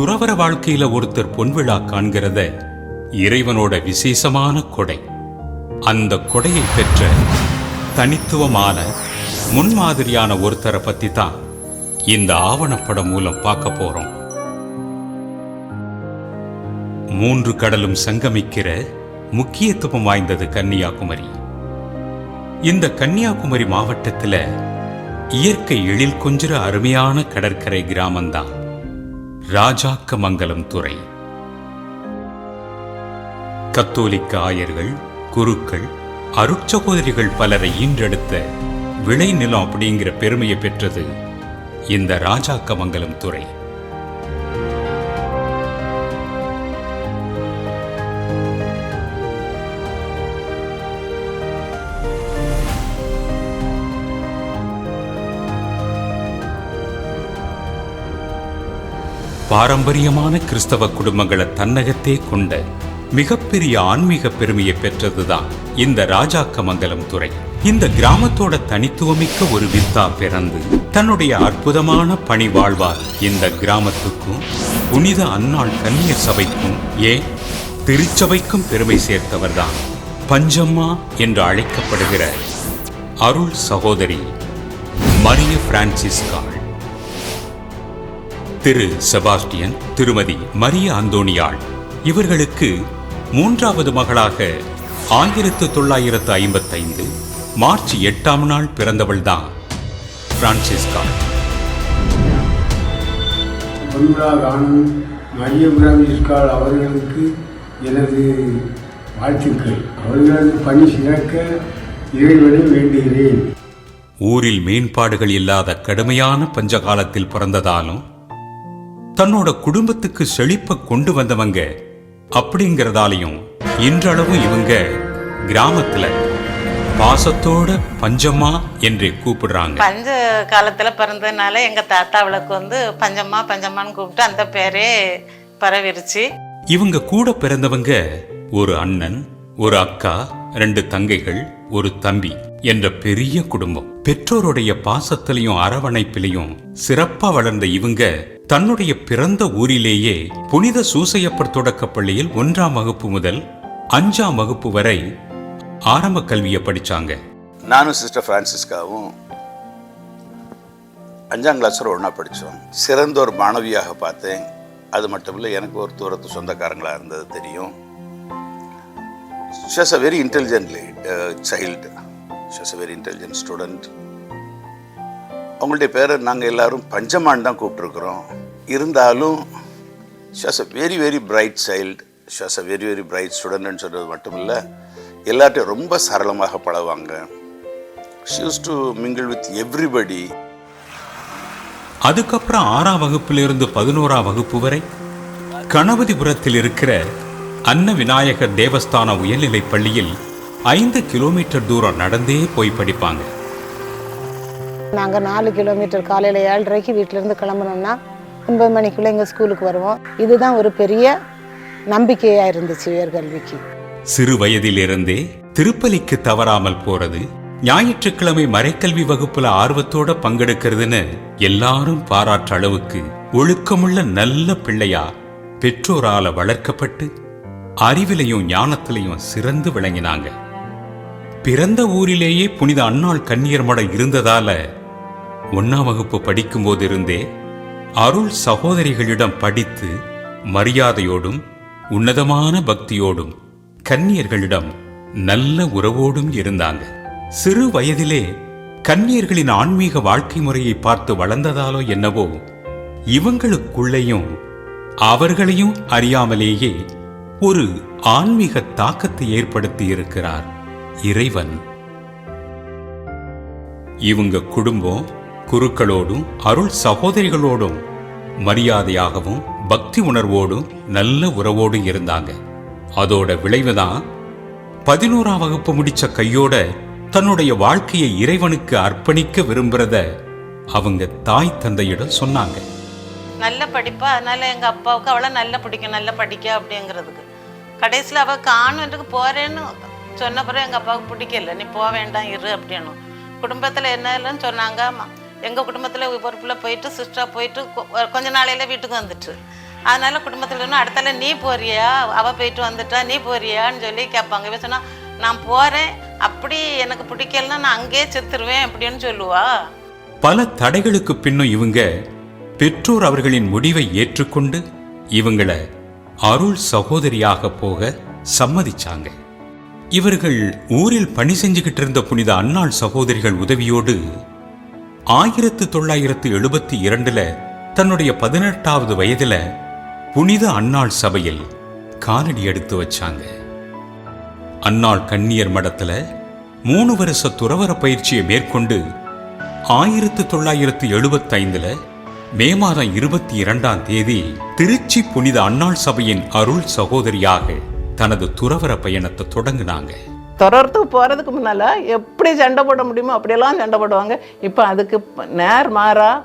துறவர வாழ்க்கையில ஒருத்தர் பொன்விழா காண்கிறத இறைவனோட விசேஷமான கொடை. அந்த கொடையை பெற்ற தனித்துவமான முன்மாதிரியான ஒருத்தரை பத்தி தான் இந்த ஆவணப்படம் மூலம் பார்க்க போறோம். மூன்று கடலும் சங்கமிக்கிற முக்கியத்துவம் வாய்ந்தது கன்னியாகுமரி. இந்த கன்னியாகுமரி மாவட்டத்துல இயற்கை எழில் கொஞ்சிற அருமையான கடற்கரை கிராமம்தான். ராஜாக்கமங்கலம் துறை. கத்தோலிக்க ஆயர்கள் குருக்கள் அருட்சகோதரிகள் பலரை ஈன்றெடுத்த விளைநிலம் அப்படிங்கிற பெருமையை பெற்றது இந்த ராஜாக்கமங்கலம் துறை. பாரம்பரியமான கிறிஸ்தவ குடும்பங்களை தன்னகத்தே கொண்ட மிகப்பெரிய ஆன்மீக பெருமையை பெற்றதுதான் இந்த ராஜாக்கமங்கலம் துறை. இந்த கிராமத்தோட தனித்துவமிக்க ஒரு வித்தா பிறந்து தன்னுடைய அற்புதமான பணி வாழ்வார் இந்த கிராமத்துக்கும் புனித அன்னாள் கன்னியர் சபைக்கும் ஏன் திருச்சபைக்கும் பெருமை சேர்த்தவர்தான் பஞ்சம்மா என்று அழைக்கப்படுகிற அருள் சகோதரி மரிய பிரான்சிஸ்காள். திரு செபாஸ்டியன் திருமதி மரிய அந்தோணியாள். இவர்களுக்கு மூன்றாவது மகளாக ஆயிரத்து தொள்ளாயிரத்து ஐம்பத்தைந்து மார்ச் எட்டாம் நாள் பிறந்தவள்தான் பிரான்சிஸ்கா. மரிய பிராமிஸ்கால் அவர்களுக்கு எனது வாழ்த்துக்கள். அவர்களது பணி சிறக்க இறைவனை வேண்டுகிறேன். ஊரில் மேம்பாடுகள் இல்லாத கடுமையான பஞ்சகாலத்தில் பிறந்ததாலும் தன்னோட குடும்பத்துக்கு செழிப்ப கொண்டு வந்தவங்க அப்படிங்கறதாலையும் இன்றளவும் இவங்க கிராமத்துல பாசத்தோட பஞ்சம்மா என்றே கூப்பிடுறாங்க. பஞ்ச காலத்தில் பிறந்ததுனால எங்கள் தாத்தாவளுக்கு வந்து பஞ்சம்மா பஞ்சம்மான்னு கூப்பிட்டு அந்த பேரே பரவிருச்சு. இவங்க கூட பிறந்தவங்க ஒரு அண்ணன் ஒரு அக்கா ரெண்டு தங்கைகள் ஒரு தம்பி என்ற பெரிய குடும்பம். பெற்றோருடைய பாசத்திலையும் அரவணைப்பிலையும் சிறப்பா வளர்ந்த இவங்க தன்னுடைய பிறந்த ஊரிலேயே புனித சூசையப்பர் தொடக்கப் பள்ளியில் ஒன்றாம் வகுப்பு முதல் அஞ்சாம் வகுப்பு வரை ஆரம்ப கல்வியை படிச்சாங்க. நானும் சிஸ்டர் ஃப்ரான்சிஸ்காவும் அஞ்சாம் கிளாஸ் வரை ஒன்றா படித்தோம் சிறந்த ஒரு மாணவியாக பார்த்தேன். அது மட்டும் இல்லை எனக்கு ஒரு தூரத்து சொந்தக்காரங்களாக இருந்தது தெரியும். She's a very intelligent child she's a very intelligent student அவங்களுடைய பேரை நாங்கள் எல்லோரும் பஞ்சமான் தான் கூப்பிட்ருக்குறோம் இருந்தாலும் she's a very very bright child she's a very very bright ஸ்டூடெண்ட்னு சொல்கிறது மட்டும் இல்லை எல்லார்ட்டையும் ரொம்ப சரளமாக பழகுவாங்க. She used to mingle with everybody அதுக்கப்புறம் ஆறாம் வகுப்பிலிருந்து பதினோராம் வகுப்பு வரை கணபதிபுரத்தில் இருக்கிற அன்ன விநாயகர் தேவஸ்தான உயர்நிலைப் பள்ளியில் ஐந்து கிலோமீட்டர் தூரம் நடந்தே போய் படிப்பாங்க. நாங்கள் நாலு கிலோமீட்டர் காலையில் ஏழரைக்கு வீட்டிலேருந்து கிளம்பணும்னா ஒன்பது மணிக்குள்ளே எங்கள் ஸ்கூலுக்கு வருவோம். இதுதான் ஒரு பெரிய நம்பிக்கையாக இருந்துச்சு உயர்கல்விக்கு. சிறு வயதிலிருந்தே திருப்பலிக்கு தவறாமல் போறது ஞாயிற்றுக்கிழமை மறைக்கல்வி வகுப்புல ஆர்வத்தோட பங்கெடுக்கிறதுன்னு எல்லாரும் பாராட்ட அளவுக்கு ஒழுக்கமுள்ள நல்ல பிள்ளையா பெற்றோரால வளர்க்கப்பட்டு அறிவிலையும் ஞானத்திலையும் சிறந்து விளங்கினாங்க. பிறந்த ஊரிலேயே புனித அன்னாள் கண்ணியர் மடம் இருந்ததால ஒன்னாம் வகுப்பு படிக்கும்போது இருந்தே அருள் சகோதரிகளிடம் படித்து மரியாதையோடும் உன்னதமான பக்தியோடும் கன்னியர்களிடம் நல்ல உறவோடும் இருந்தாங்க. சிறு வயதிலே கன்னியர்களின் ஆன்மீக வாழ்க்கை முறையை பார்த்து வளர்ந்ததாலோ என்னவோ இவங்களுக்குள்ளேயும் அவர்களையும் அறியாமலேயே ஒரு ஆன்மீக தாக்கத்தை ஏற்படுத்தி இருக்கிறார் இறைவன். இவங்க குடும்பம் குருக்களோடும் அருள் சகோதரிகளோடும் மரியாதையாகவும் பக்தி உணர்வோடும் நல்ல உறவோடும் இருந்தாங்க. அதோட விளைவுதான் பதினோராம் வகுப்பு முடிச்ச கையோட தன்னுடைய வாழ்க்கையை இறைவனுக்கு அர்ப்பணிக்க விரும்புறத அவங்க தாய் தந்தையிடம் சொன்னாங்க. நல்ல படிப்பா அதனால எங்க அப்பாவுக்கு அவளை நல்ல பிடிக்கும் நல்ல படிக்க அப்படிங்கிறதுக்கு. கடைசியில் அவள் கான்வென்ட்டுக்கு போகிறேன்னு சொன்ன பிறகு எங்கள் அப்பாவுக்கு பிடிக்கல. நீ போக வேண்டாம் இரு அப்படின்னு குடும்பத்தில் என்ன இல்லைன்னு சொன்னாங்க. எங்கள் குடும்பத்தில் ஒரு பிள்ளை போயிட்டு சிஸ்டராக போயிட்டு கொஞ்ச நாளையில வீட்டுக்கு வந்துட்டு. அதனால குடும்பத்தில் இன்னும் அடுத்தால நீ போறியா? அவள் போயிட்டு வந்துட்டா நீ போறியான்னு சொல்லி கேட்பாங்க. இவன் சொன்னால் நான் போகிறேன் அப்படி எனக்கு பிடிக்கலன்னா நான் அங்கேயே செத்துருவேன் அப்படின்னு சொல்லுவா. பல தடைகளுக்கு பின்னும் இவங்க பெற்றோர் அவர்களின் முடிவை ஏற்றுக்கொண்டு இவங்களை அருள் சகோதரியாக போக சம்மதிச்சாங்க. இவர்கள் ஊரில் பணி செஞ்சுக்கிட்டு இருந்த புனித அன்னாள் சகோதரிகள் உதவியோடு ஆயிரத்து தொள்ளாயிரத்து எழுபத்தி இரண்டுல தன்னுடைய பதினெட்டாவது வயதுல புனித அன்னாள் சபையில் காலடி எடுத்து வச்சாங்க. அன்னாள் கன்னியர் மடத்துல மூணு வருஷ துறவர பயிற்சியை மேற்கொண்டு ஆயிரத்து தொள்ளாயிரத்து எழுபத்தைந்துல மே மாதம் இருபத்தி இரண்டாம் தேதி திருச்சி புனித அன்னாள் சபையின் அருள் சகோதரியாக தனது துறவர பயணத்தை தொடங்கினாங்க. துறவரத்துக்கு போகிறதுக்கு முன்னால் எப்படி சண்டை போட முடியுமோ அப்படியெல்லாம் சண்டை போடுவாங்க. இப்போ அதுக்கு நேர் மாறா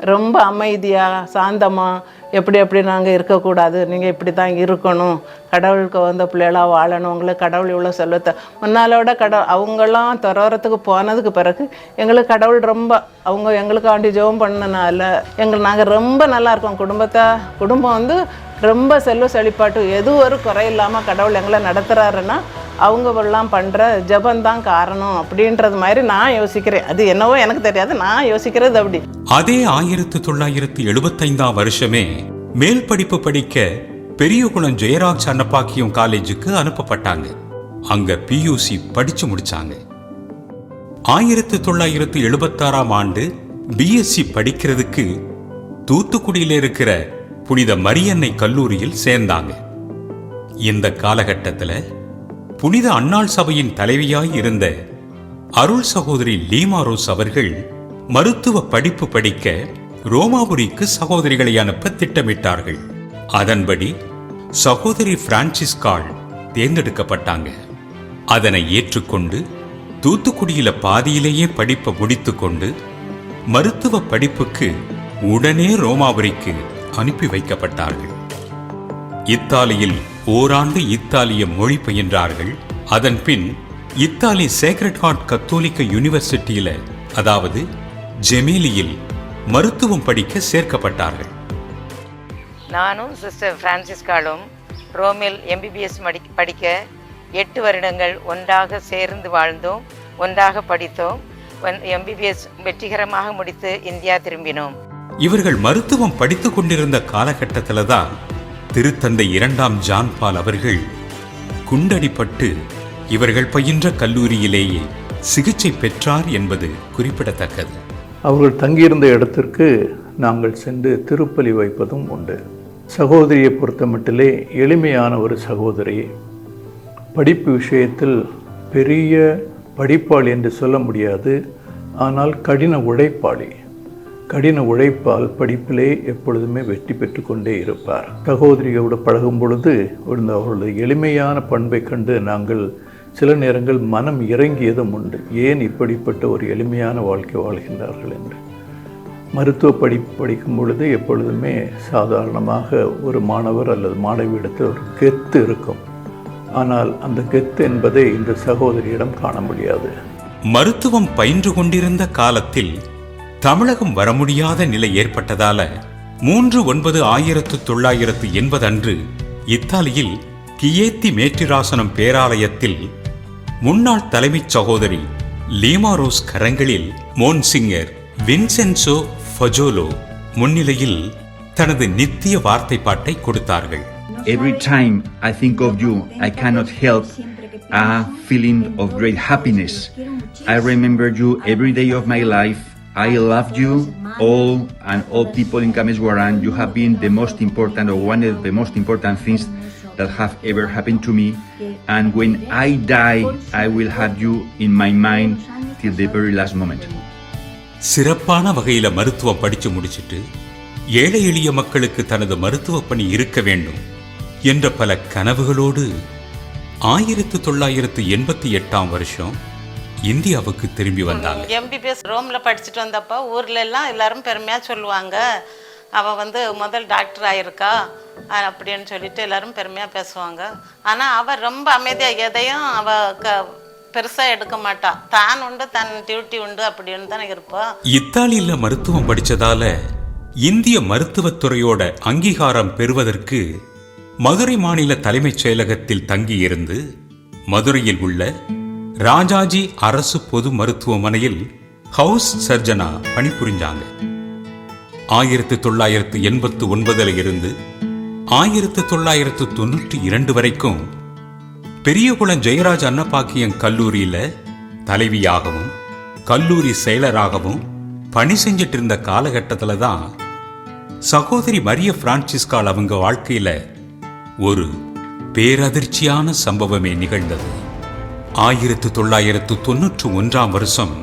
ரொம்ப அமைதியாக சாந்தமாக எப்படி எப்படி நாங்கள் இருக்கக்கூடாது நீங்கள் இப்படி தான் இருக்கணும். கடவுளுக்கு வந்த பிள்ளைகளாக வாழணும். உங்களுக்கு கடவுள் இவ்வளோ செல்வத்தை. முன்னாலோட கடவுள் அவங்களாம் துறவரத்துக்கு போனதுக்கு பிறகு எங்களுக்கு கடவுள் ரொம்ப அவங்க எங்களுக்காண்டி ஜெபம் பண்ணனால எங்கள் நாங்கள் ரொம்ப நல்லா இருக்கோம். குடும்பத்தை குடும்பம் வந்து ரொம்ப செல்வ செழிப்பாட்டு எது ஒரு குறை இல்லாமல் கடவுள் எங்களை நடத்துகிறாருன்னா அவங்க எல்லாம் பண்ணுற ஜபந்தான் காரணம் அப்படின்றது மாதிரி நான் யோசிக்கிறேன். அது என்னவோ எனக்கு தெரியாது நான் யோசிக்கிறது அப்படி. அதே ஆயிரத்து தொள்ளாயிரத்து எழுபத்தைந்தாம் வருஷமே மேல் படிப்பு படிக்க பெரியகுளம் ஜெயராஜ் அன்னப்பாக்கியம் காலேஜுக்கு அனுப்பப்பட்டாங்க. அங்க பியூசி படிச்சு முடிச்சாங்க. ஆயிரத்து தொள்ளாயிரத்து எழுபத்தாறாம் ஆண்டு பிஎஸ்சி படிக்கிறதுக்கு தூத்துக்குடியில் இருக்கிற புனித மரியன்னை கல்லூரியில் சேர்ந்தாங்க. இந்த காலகட்டத்துல புனித அன்னாள் சபையின் தலைவியாய் இருந்த அருள் சகோதரி லீமா ரோஸ் அவர்கள் மருத்துவ படிப்பு படிக்க ரோமாபுரிக்கு சகோதரிகளை அனுப்ப திட்டமிட்டார்கள். அதன்படி சகோதரி பிரான்சிஸ்கால் தேர்ந்தெடுக்கப்பட்டாங்க. அதனை ஏற்றுக்கொண்டு தூத்துக்குடியில பாதியிலேயே படிப்பை முடித்துக்கொண்டு மருத்துவ படிப்புக்கு உடனே ரோமாபுரிக்கு அனுப்பி வைக்கப்பட்டார்கள். இத்தாலியில் ஓராண்டு இத்தாலிய மொழி பயின்றார்கள். அதன் பின் இத்தாலி சேக்ரட் ஹார்ட் கத்தோலிக்க யூனிவர்சிட்டியில அதாவது ஜெமேலியில் மருத்துவம் படிக்க சேர்க்கப்பட்டார்கள். நானும் சிஸ்டர் பிரான்சிஸ்காலும் ரோமில் எம்பிபிஎஸ் படிக்க எட்டு வருடங்கள் ஒன்றாக சேர்ந்து வாழ்ந்தோம் ஒன்றாக படித்தோம் எம்பிபிஎஸ் வெற்றிகரமாக முடித்து இந்தியா திரும்பினோம். இவர்கள் மருத்துவம் படித்துக் கொண்டிருந்த காலகட்டத்தில தான் திருத்தந்தை இரண்டாம் ஜான்பால் அவர்கள் குண்டடிப்பட்டு இவர்கள் பயின்ற கல்லூரியிலேயே சிகிச்சை பெற்றார் என்பது குறிப்பிடத்தக்கது. அவர்கள் தங்கியிருந்த இடத்திற்கு நாங்கள் சென்று திருப்பலி வைப்பதும் உண்டு. சகோதரியை பொறுத்தமட்டிலே எளிமையான ஒரு சகோதரி. படிப்பு விஷயத்தில் பெரிய படிப்பாளி என்று சொல்ல முடியாது. ஆனால் கடின உழைப்பாளி கடின உழைப்பால் படிப்பிலே எப்பொழுதுமே வெற்றி பெற்று கொண்டே இருப்பார். சகோதரியோடு பழகும் பொழுது அவர்களது எளிமையான பண்பை கண்டு நாங்கள் சில நேரங்கள் மனம் இறங்கியதும் உண்டு. ஏன் இப்படிப்பட்ட ஒரு எளிமையான வாழ்க்கை வாழ்கின்றார்கள் என்று? மருத்துவ படிப்பு படிக்கும் பொழுது எப்பொழுதுமே சாதாரணமாக ஒரு மாணவர் அல்லது மாணவியிடத்தில் ஒரு கெத்து இருக்கும். ஆனால் அந்த கெத்து என்பதை இந்த சகோதரியிடம் காண முடியாது. மருத்துவம் பயின்று கொண்டிருந்த காலத்தில் தமிழகம் வர முடியாத நிலை ஏற்பட்டதால மூன்று ஒன்பது ஆயிரத்து தொள்ளாயிரத்து எண்பது அன்று இத்தாலியில் கியேத்தி மேற்றிராசனம் பேராலயத்தில் முன்னாள் தலைமைச் சகோதரி லீமாரோஸ் கரங்களில் மோன்சிங்கர் வின்சென்சோ ஃபஜோலோ முன்னிலையில் தனது நித்திய வார்த்தை பாட்டை கொடுத்தார்கள் Every time I think of you, I cannot help a feeling of great happiness. I remember you every day of my life. I love you all and all people in Kameswaran. You have been the most important or one of the most important things that have ever happened to me. And when I die, I will have you in my mind till the very last moment. சிறப்பான வகையில் மருத்துவம் படித்து முடிச்சுட்டு ஏழை எளிய மக்களுக்கு தனது மருத்துவ பணி இருக்க வேண்டும் என்ற பல கனவுகளோடு ஆயிரத்து தொள்ளாயிரத்து எண்பத்தி எட்டாம் வருஷம் இந்தியாவுக்கு திரும்பி வந்தாங்க. எம்பிபிஎஸ் ரோமில் படிச்சுட்டு வந்தப்போ ஊர்ல எல்லாம் எல்லாரும் பெருமையாக சொல்லுவாங்க. அவள் வந்து முதல் டாக்டர் ஆயிருக்கா அப்படின்னு சொல்லிட்டு எல்லாரும் பெருமையாக பேசுவாங்க. ஆனால் அவள் ரொம்ப அமைதியாக எதையும் அவள் க பெருசாக எடுக்க மாட்டா. தான் உண்டு தன் டியூட்டி உண்டு அப்படின்னு தானே இருப்பா. இத்தாலியில மருத்துவம் படிச்சதால இந்திய மருத்துவத்துறையோட அங்கீகாரம் பெறுவதற்கு மதுரை மாநில தலைமைச் செயலகத்தில் தங்கியிருந்து மதுரையில் உள்ள ராஜாஜி அரசு பொது மருத்துவமனையில் ஹவுஸ் சர்ஜனா பணிபுரிஞ்சாங்க. ஆயிரத்தி தொள்ளாயிரத்து எண்பத்து ஒன்பதுல இருந்து ஆயிரத்து தொள்ளாயிரத்து தொண்ணூற்றி இரண்டு வரைக்கும் பெரியகுளம் ஜெயராஜ் அன்னபாக்கியம் கல்லூரியில தலைவியாகவும் கல்லூரி செயலராகவும் பணி செஞ்சிட்டு இருந்த காலகட்டத்தில் தான் சகோதரி மரிய பிரான்சிஸ்கால் அவங்க வாழ்க்கையில ஒரு பேரதிர்ச்சியான சம்பவமே நிகழ்ந்தது. ஆயிரத்து தொள்ளாயிரத்து தொன்னூற்று ஒன்றாம் வருஷம்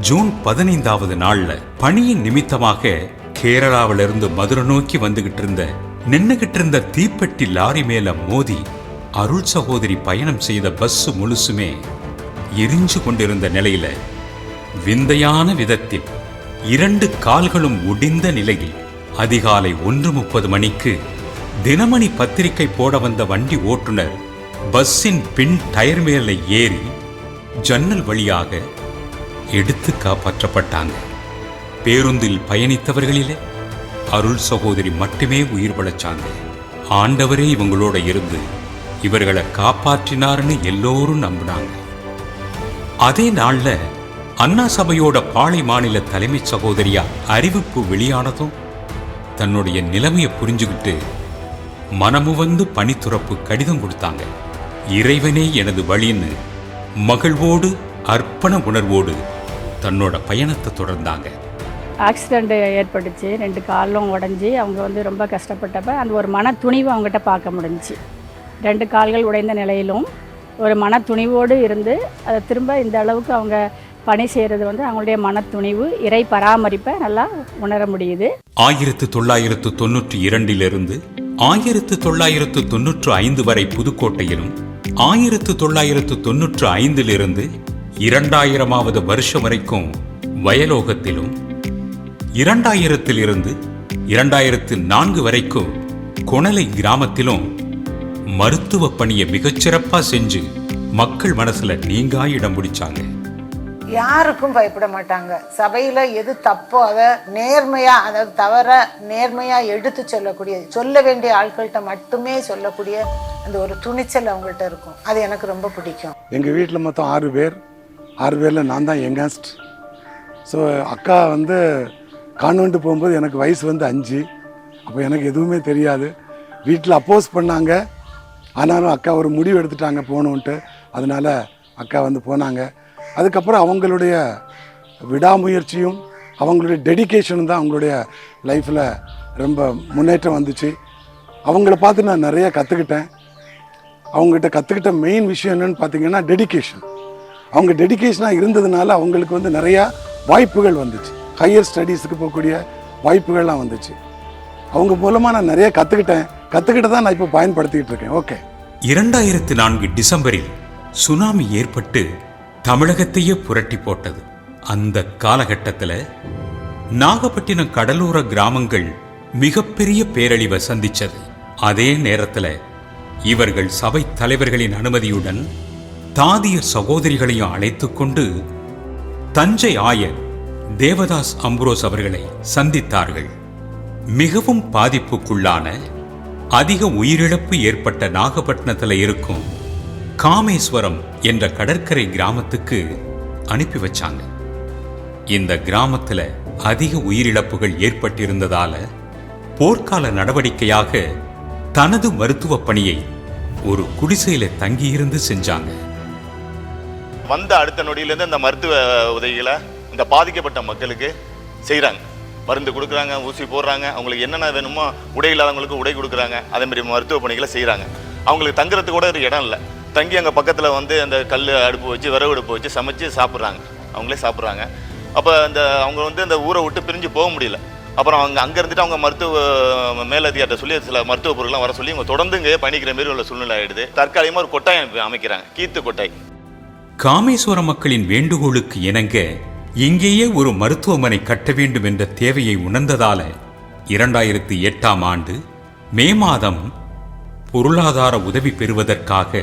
ஜூன் பதினைந்தாவது நாள்ல பணியின் நிமித்தமாக கேரளாவிலிருந்து மதுரை நோக்கி வந்துகிட்டு இருந்த நின்னுகிட்டு இருந்த தீப்பெட்டி லாரி மேல மோதி அருள் சகோதரி பயணம் செய்த பஸ் முழுசுமே எரிஞ்சு கொண்டிருந்த நிலையில விந்தையான விதத்தில் இரண்டு கால்களும் ஒடிந்த நிலையில் அதிகாலை ஒன்று முப்பது மணிக்கு தினமணி பத்திரிகை போட வந்த வண்டி ஓட்டுநர் பஸ்ஸின் பின் டயர் மேல ஏறி ஜன்னல் வழியாக எடுத்து காப்பாற்றப்பட்டாங்க. பேருந்தில் பயணித்தவர்களிலே அருள் சகோதரி மட்டுமே உயிர் பிழைச்சாங்க. ஆண்டவரே இவங்களோட இருந்து இவர்களை காப்பாற்றினார்னு எல்லோரும் நம்பினாங்க. அதே நாள்ல அண்ணா சபையோட பாளை மாநில தலைமை சகோதரியா அறிவிப்பு வெளியானதும் தன்னுடைய நிலைமையை புரிஞ்சுக்கிட்டு மனமுவந்து பணித்துறப்பு கடிதம் கொடுத்தாங்க. இறைவனே எனது வழின்னு மகிழ்வோடு அர்ப்பண உணர்வோடு தன்னோட பயணத்தை தொடர்ந்தாங்க. ஆக்சிடெண்ட் ஏற்பட்டுச்சு. ரெண்டு காலும் உடஞ்சி அவங்க வந்து ரொம்ப கஷ்டப்பட்டப்ப அந்த ஒரு மன துணிவு அவங்ககிட்ட பார்க்க முடிஞ்சுச்சு. ரெண்டு கால்கள் உடைந்த நிலையிலும் ஒரு மன துணிவோடு இருந்து அதை திரும்ப இந்த அளவுக்கு அவங்க பணி செய்கிறது வந்து அவங்களுடைய மன துணிவு இறை பராமரிப்பை நல்லா உணர முடியுது. ஆயிரத்து தொள்ளாயிரத்து தொன்னூற்றி இரண்டிலிருந்து ஆயிரத்து தொள்ளாயிரத்து தொன்னூற்று ஐந்து வரை புதுக்கோட்டையிலும் ஆயிரத்து தொள்ளாயிரத்து தொன்னூற்று ஐந்திலிருந்து இரண்டாயிரமாவது வருஷம் வரைக்கும் வயலோகத்திலும் இரண்டாயிரத்திலிருந்து இரண்டாயிரத்து நான்கு வரைக்கும் கொணலை கிராமத்திலும் மருத்துவ பணியை மிகச்சிறப்பா செஞ்சு மக்கள் மனசுல நீங்கா இடம் பிடிச்சாங்க. யாருக்கும் பயப்பட மாட்டாங்க. சபையில் எது தப்போ அதை நேர்மையாக அதாவது தவற நேர்மையாக எடுத்து சொல்லக்கூடிய சொல்ல வேண்டிய ஆட்கள்கிட்ட மட்டுமே சொல்லக்கூடிய அந்த ஒரு துணிச்சல் அவங்கள்ட்ட இருக்கும். அது எனக்கு ரொம்ப பிடிக்கும். எங்கள் வீட்டில் மொத்தம் ஆறு பேர். ஆறு பேரில் நான் தான் யங்கஸ்ட் ஸோ அக்கா வந்து கான்வென்ட் போகும்போது எனக்கு வயசு வந்து அஞ்சு. அப்போ எனக்கு எதுவுமே தெரியாது. வீட்டில் அப்போஸ் பண்ணாங்க. ஆனாலும் அக்கா ஒரு முடிவு எடுத்துட்டாங்க போகணுன்ட்டு அதனால அக்கா வந்து போனாங்க. அதுக்கப்புறம் அவங்களுடைய விடாமுயற்சியும் அவங்களுடைய டெடிகேஷனும் தான் அவங்களுடைய லைஃப்பில் ரொம்ப முன்னேற்றம் வந்துச்சு. அவங்கள பார்த்து நான் நிறைய கற்றுக்கிட்டேன் அவங்ககிட்ட கற்றுக்கிட்ட மெயின் விஷயம் என்னன்னு பார்த்தீங்கன்னா டெடிகேஷன் அவங்க டெடிகேஷனாக இருந்ததுனால அவங்களுக்கு வந்து நிறையா வாய்ப்புகள் வந்துச்சு. ஹையர் ஸ்டடீஸுக்கு போகக்கூடிய வாய்ப்புகள்லாம் வந்துச்சு. அவங்க மூலமாக நான் நிறைய கற்றுக்கிட்டேன் கற்றுக்கிட்டு தான் நான் இப்போ பயன்படுத்திக்கிட்டு இருக்கேன். ஓகே இரண்டாயிரத்து நான்கு டிசம்பரில் சுனாமி ஏற்பட்டு தமிழகத்தையே புரட்டி போட்டது. அந்த காலகட்டத்தில் நாகப்பட்டினம் கடலோர கிராமங்கள் மிகப்பெரிய பேரழிவை சந்திச்சது. அதே நேரத்தில் இவர்கள் சபை தலைவர்களின் அனுமதியுடன் தாதிய சகோதரிகளையும் அழைத்து கொண்டு தஞ்சை ஆயர் தேவதாஸ் அம்புரோஸ் அவர்களை சந்தித்தார்கள். மிகவும் பாதிப்புக்குள்ளான அதிக உயிரிழப்பு ஏற்பட்ட நாகப்பட்டினத்தில் இருக்கும் காமேஸ்வரம் என்ற கடற்கரை கிராமத்துக்கு அனுப்பி வச்சாங்க. இந்த கிராமத்துல அதிக உயிரிழப்புகள் ஏற்பட்டிருந்ததால போர்க்கால நடவடிக்கையாக தனது மருத்துவ பணியை ஒரு குடிசையில தங்கியிருந்து செஞ்சாங்க. வந்த அடுத்த நொடியிலேருந்து அந்த மருத்துவ உதவிகளை இந்த பாதிக்கப்பட்ட மக்களுக்கு செய்கிறாங்க மருந்து கொடுக்குறாங்க ஊசி போடுறாங்க அவங்களுக்கு என்னென்ன வேணுமோ உடை இல்லாதவங்களுக்கு உடை கொடுக்குறாங்க. அதே மாதிரி மருத்துவ பணிகளை செய்கிறாங்க அவங்களுக்கு தங்குறதுக்கு கூட ஒரு இடம் இல்லை. தங்கி அங்கே பக்கத்தில் வந்து அந்த கல் அடுப்பு வச்சு விறகு அடுப்பு வச்சு சமைச்சு சாப்பிட்றாங்க. அவங்களே சாப்பிட்றாங்க. அப்போ அந்த அவங்க வந்து அந்த ஊரை விட்டு பிரிஞ்சு போக முடியல. அப்புறம் அவங்க அங்கே இருந்துட்டு அவங்க மருத்துவ மேலதிகாரிட்ட சொல்லி சில மருத்துவ பொருள்லாம் வர சொல்லி இவங்க தொடர்ந்து இங்கே பணிக்கிற மாரி உள்ள சூழ்நிலை ஆகிடுது தற்காலிகமாக ஒரு கொட்டாயம் அமைக்கிறாங்க. கீத்து கொட்டாய் காமேஸ்வர மக்களின் வேண்டுகோளுக்கு இணங்க இங்கேயே ஒரு மருத்துவமனை கட்ட வேண்டும் என்ற தேவையை உணர்ந்ததால இரண்டாயிரத்தி எட்டாம் ஆண்டு மே மாதம் பொருளாதார உதவி பெறுவதற்காக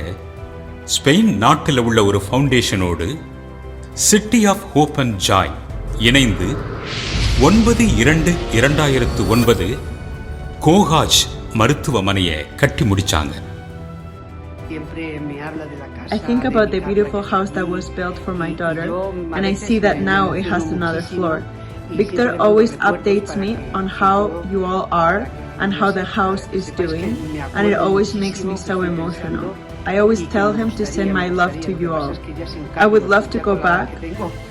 ஸ்பெயின் நாட்டில் உள்ள ஒரு ஃபவுண்டேஷனோடு City of Hope and Joy இணைந்து ஒன்பது இரண்டு இரண்டாயிரத்து ஒன்பது கோஹாஜ் மருத்துவமனையை கட்டி முடிச்சாங்க I think about the beautiful house that was built for my daughter, and I see that now it has another floor. Victor always updates me on how you all are and how the house is doing, and it always makes me so emotional. I always tell him to send my love to you all. I would love to go back,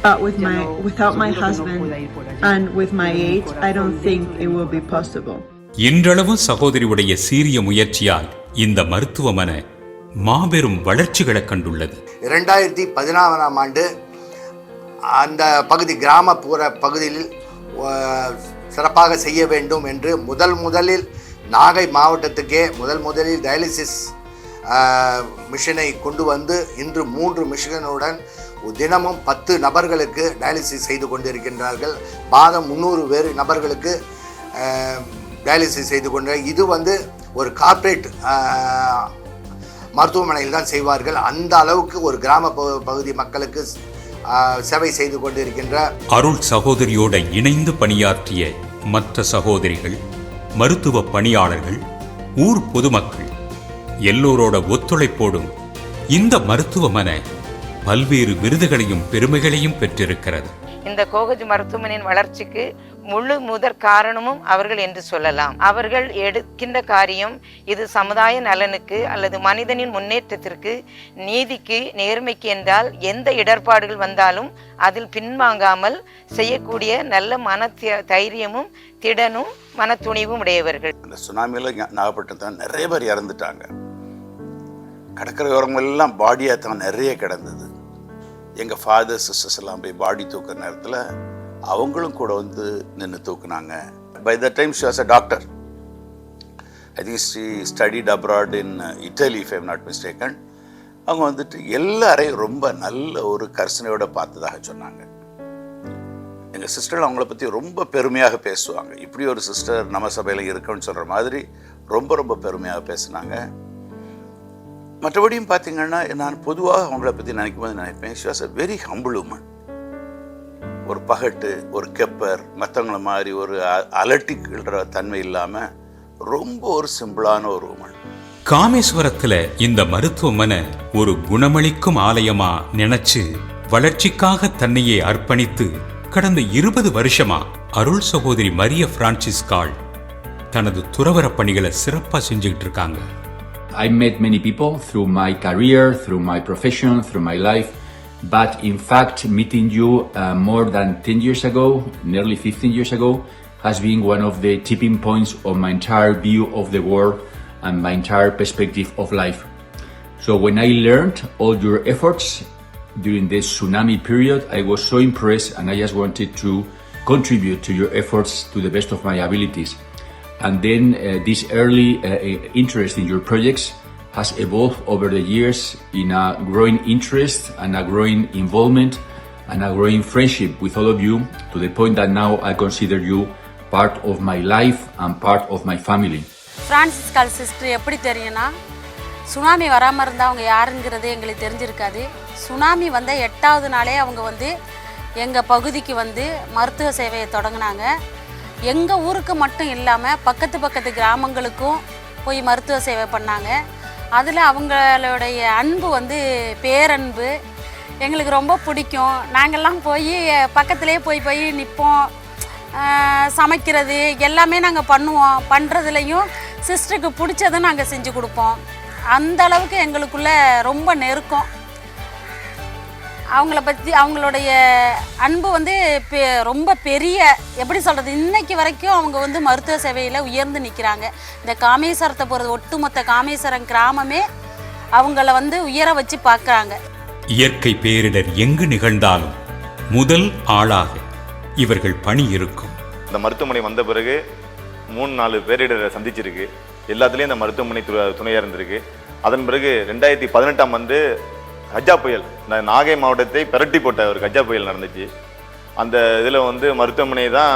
but with my without my husband and with my age, I don't think it will be possible. இன்றளவும் சகோதரியுடைய சீரிய முயற்சியால் இந்த மருத்துவமனை மாபெரும் வளர்ச்சிகளை கண்டுள்ளது இரண்டாயிரத்தி பதினாறாம் ஆண்டு அந்த பகுதி கிராமப்புற பகுதியில் சிறப்பாக செய்ய வேண்டும் என்று முதல் முதலில் நாகை மாவட்டத்துக்கே முதல் முதலில் டயாலிசிஸ் மிஷினை கொண்டு வந்து இன்று மூன்று மிஷினுடன் தினமும் பத்து நபர்களுக்கு டயாலிசிஸ் செய்து கொண்டிருக்கின்றார்கள். மாதம் முந்நூறு பேர் நபர்களுக்கு டயாலிசிஸ் செய்து கொண்டு இது வந்து ஒரு கார்ப்பரேட் மருத்துவமனையில் தான் செய்வார்கள். அந்த அளவுக்கு ஒரு கிராம பகுதி மக்களுக்கு சேவை செய்து கொண்டிருக்கின்ற அருள் சகோதரியோட இணைந்து பணியாற்றிய மற்ற சகோதரிகள் மருத்துவ பணியாளர்கள் ஊர் பொதுமக்கள் எல்லோரோட ஒத்துழைப்போடும் இந்த மருத்துவமனை பல்வேறு விருதுகளையும் பெருமைகளையும் பெற்றிருக்கிறது. இந்த கோகஜ் மருத்துவமனையின் வளர்ச்சிக்கு முழு முதற் காரணமும் அவர்கள் என்று சொல்லலாம். அவர்கள் எடுக்கின்ற காரியம் இது சமுதாய நலனுக்கு அல்லது மனிதனின் முன்னேற்றத்திற்கு நீதிக்கு நேர்மைக்கு என்றால் எந்த இடர்பாடுகள் வந்தாலும் அதில் பின்வாங்காமல் செய்யக்கூடிய நல்ல மன தைரியமும் திடனும் மன துணிவும் உடையவர்கள். அந்த சுனாமியில் நாகப்பட்டினத்தில் நிறைய பேர் இறந்துட்டாங்க. கடற்கரை ஓரமெல்லாம் பாடியாக தான் நிறைய கிடந்தது. எங்கள் ஃபாதர் சிஸ்டர்ஸ் எல்லாம் போய் பாடி தூக்குற நேரத்தில் அவங்களும் கூட வந்து நின்று தூக்குனாங்க. By the time she was a doctor I think she studied abroad in Italy if I'm not mistaken அவங்க வந்துட்டு எல்லாரையும் ரொம்ப நல்ல ஒரு கர்சனையோட பார்த்ததாக சொன்னாங்க. எங்கள் சிஸ்டர் அவங்கள பற்றி ரொம்ப பெருமையாக பேசுவாங்க. இப்படி ஒரு சிஸ்டர் நம்ம சபையில் இருக்குன்னு சொல்கிற மாதிரி ரொம்ப ரொம்ப பெருமையாக பேசுனாங்க. மற்றபடியும் பார்த்தீங்கன்னா நான் பொதுவாக அவங்கள பற்றி நினைக்கும் போது நினைப்பேன். She was a very humble woman ஒரு பகட்டு ஒரு கெப்பர் மற்றவங்கள மாதிரி ஒரு அ- அலட்டிக்கிற தன்மை இல்லாமல் ரொம்ப ஒரு சிம்பிளான ஒரு உமன் காமேஸ்வரத்துல இந்த மருத்துவமனை ஒரு குணமளிக்கும் ஆலயமா நினைச்சு வளர்ச்சிக்காக தன்னையே அர்ப்பணித்து கடந்த இருபது வருஷமா அருள் சகோதரி மரிய பிரான்சிஸ்கால் தனது துறவர பணிகளை சிறப்பாக செஞ்சுக்கிட்டு இருக்காங்க. I met many people through my career, through my profession, through my life. But in fact, meeting you uh, more than 10 years ago, nearly 15 years ago, has been one of the tipping points of my entire view of the world and my entire perspective of life. So when I learned all your efforts during this tsunami period, I was so impressed and I just wanted to contribute to your efforts to the best of my abilities. And then uh, this early uh, interest in your projects has evolved over the years in a growing interest and a growing involvement and a growing friendship with all of you to the point that now I consider you part of my life and part of my family. Francis call sister எப்படி தெரியும்னா tsunami வராமல் இருந்தால் அவங்க யாருங்கிறது எங்களுக்கு தெரிஞ்சிருக்காது tsunami வந்த எட்டாவது நாளே அவங்க வந்து எங்கள் பகுதிக்கு வந்து மருத்துவ சேவையை தொடங்கினாங்க எங்கள் ஊருக்கு மட்டும் இல்லாமல் பக்கத்து பக்கத்து கிராமங்களுக்கும் போய் மருத்துவ சேவை பண்ணாங்க. அதில் அவங்களுடைய அன்பு வந்து பேரன்பு. எங்களுக்கு ரொம்ப பிடிக்கும். நாங்கள்லாம் போய் பக்கத்துலேயே போய் போய் நிற்போம் சமைக்கிறது எல்லாமே நாங்கள் பண்ணுவோம். பண்ணுறதுலையும் சிஸ்டருக்கு பிடிச்சதை நாங்கள் செஞ்சு கொடுப்போம். அந்த அளவுக்கு எங்களுக்குள்ள ரொம்ப நெருக்கம். அவங்கள பற்றி அவங்களுடைய அன்பு வந்து பெ- ரொம்ப பெரிய எப்படி சொல்கிறது இன்னைக்கு வரைக்கும் அவங்க வந்து மருத்துவ சேவையில் உயர்ந்து நிற்கிறாங்க இந்த காமேஸ்வரத்தை போகிறது ஒட்டுமொத்த காமேஸ்வரம் கிராமமே அவங்கள வந்து உயர வச்சு பார்க்குறாங்க இயற்கை பேரிடர் எங்கு நிகழ்ந்தாலும் முதல் ஆளாக இவர்கள் பணி இருக்கும். இந்த மருத்துவமனை வந்த பிறகு மூணு நாலு பேரிடரை சந்திச்சிருக்கு. எல்லாத்துலேயும் இந்த மருத்துவமனை துணையாக இருந்திருக்கு. அதன் பிறகு ரெண்டாயிரத்தி பதினெட்டாம் ஆண்டு கஜா புயல். இந்த நாகை மாவட்டத்தை பிரட்டி போட்ட ஒரு கஜா புயல் நடந்துச்சு. அந்த இதில் வந்து மருத்துவமனை தான்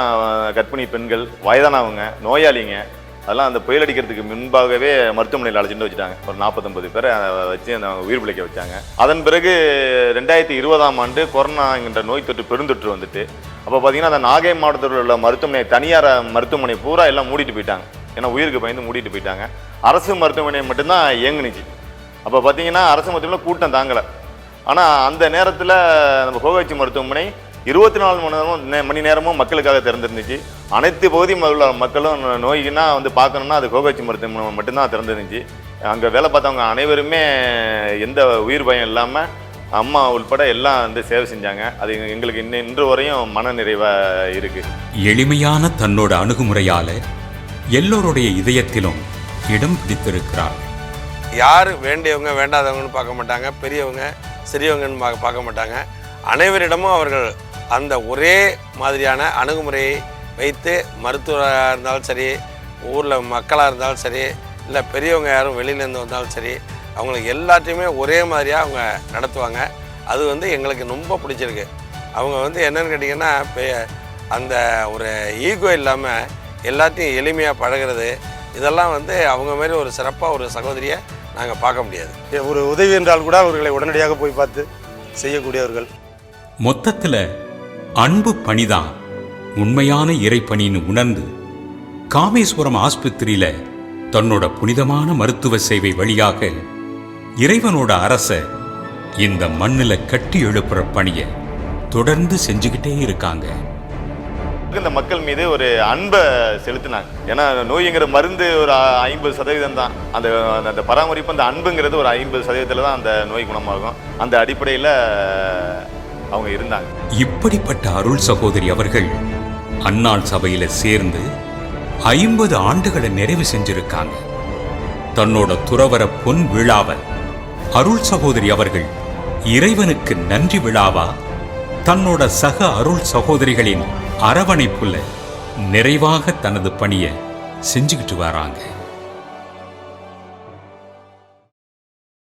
கர்ப்பிணி பெண்கள் வயதானவங்க நோயாளிங்க அதெல்லாம் அந்த புயல் அடிக்கிறதுக்கு முன்பாகவே மருத்துவமனையில் அழைச்சிட்டு வச்சுட்டாங்க. ஒரு நாற்பத்தொம்பது பேரை வச்சு அந்த உயிர் பிழைக்க வச்சாங்க. அதன் பிறகு ரெண்டாயிரத்தி இருபதாம் ஆண்டு கொரோனாங்கிற நோய் தொற்று பெருந்தொற்று வந்துட்டு அப்போ பார்த்தீங்கன்னா அந்த நாகை மாவட்டத்தில் உள்ள மருத்துவமனை தனியார் மருத்துவமனை பூரா எல்லாம் மூடிட்டு போயிட்டாங்க. ஏன்னா உயிருக்கு பயந்து மூடிட்டு போயிட்டாங்க. அரசு மருத்துவமனை மட்டும்தான் இயங்குனுச்சு. அப்போ பார்த்தீங்கன்னா அரசு மருத்துவமனையில் கூட்டம் தாங்கலை. ஆனால் அந்த நேரத்தில் நம்ம கோகாட்சி மருத்துவமனை இருபத்தி நாலு மணி நேரமும் மணி நேரமும் மக்களுக்காக திறந்துருந்துச்சு. அனைத்து பகுதி உள்ள மக்களும் நோய்க்குன்னா வந்து பார்க்கணுன்னா அது கோகாட்சி மருத்துவமனை மட்டும்தான் திறந்துருந்துச்சு. அங்கே வேலை பார்த்தவங்க அனைவருமே எந்த உயிர் பயம் இல்லாமல் அம்மா உள்பட எல்லாம் வந்து சேவை செஞ்சாங்க. அது எங்களுக்கு இன்னும் இன்று வரையும் மன நிறைவாக இருக்குது எளிமையான தன்னோட அணுகுமுறையால் எல்லோருடைய இதயத்திலும் இடம் பிடித்திருக்கிறார். யார் வேண்டியவங்க வேண்டாதவங்கன்னு பார்க்க மாட்டாங்க பெரியவங்க சிறியவங்கன்னு பார்க்க பார்க்க மாட்டாங்க. அனைவரிடமும் அவர்கள் அந்த ஒரே மாதிரியான அணுகுமுறையை வைத்து மருத்துவராக இருந்தாலும் சரி ஊரில் மக்களாக இருந்தாலும் சரி இல்லை பெரியவங்க யாரும் வெளியிலேருந்து வந்தாலும் சரி அவங்களுக்கு எல்லாத்தையுமே ஒரே மாதிரியாக அவங்க நடத்துவாங்க. அது வந்து எங்களுக்கு ரொம்ப பிடிச்சிருக்கு. அவங்க வந்து என்னென்னு கேட்டிங்கன்னா பெ- அந்த ஒரு ஈகோ இல்லாமல் எல்லாத்தையும் எளிமையாக பழகிறது இதெல்லாம் வந்து அவங்க மாதிரி ஒரு சிறப்பாக ஒரு சகோதரியை நாங்கள் பார்க்க முடியாது. ஒரு உதவி என்றால் கூட அவர்களை உடனடியாக போய் பார்த்து செய்யக்கூடியவர்கள். மொத்தத்தில் அன்பு பணிதான் உண்மையான இறைப்பணின்னு உணர்ந்து காமேஸ்வரம் ஆஸ்பத்திரியில தன்னோட புனிதமான மருத்துவ சேவை வழியாக இறைவனோட அரச இந்த மண்ணில் கட்டி எழுப்புற பணியை தொடர்ந்து செஞ்சுக்கிட்டே இருக்காங்க. இந்த மக்கள் மீது ஒரு அன்பை செலுத்தினாங்க. ஏன்னா நோய்ங்கிற மருந்து ஒரு ஐம்பது சதவீதம் தான். அந்த அந்த பராமரிப்பு அந்த அன்புங்கிறது ஒரு ஐம்பது சதவீதத்தில் தான் அந்த நோய் குணமாகும். அந்த அடிப்படையில் அவங்க இருந்தாங்க. இப்படிப்பட்ட அருள் சகோதரி அவர்கள் அன்னாள் சபையில சேர்ந்து ஐம்பது ஆண்டுகளை நிறைவு செஞ்சிருக்காங்க. தன்னோட துறவர பொன் விழாவை அருள் சகோதரி அவர்கள் இறைவனுக்கு நன்றி விழாவா தன்னோட சக அருள் சகோதரிகளின் அரவணைப்புல நிறைவாக தனது பணியை செஞ்சுக்கிட்டு வராங்க.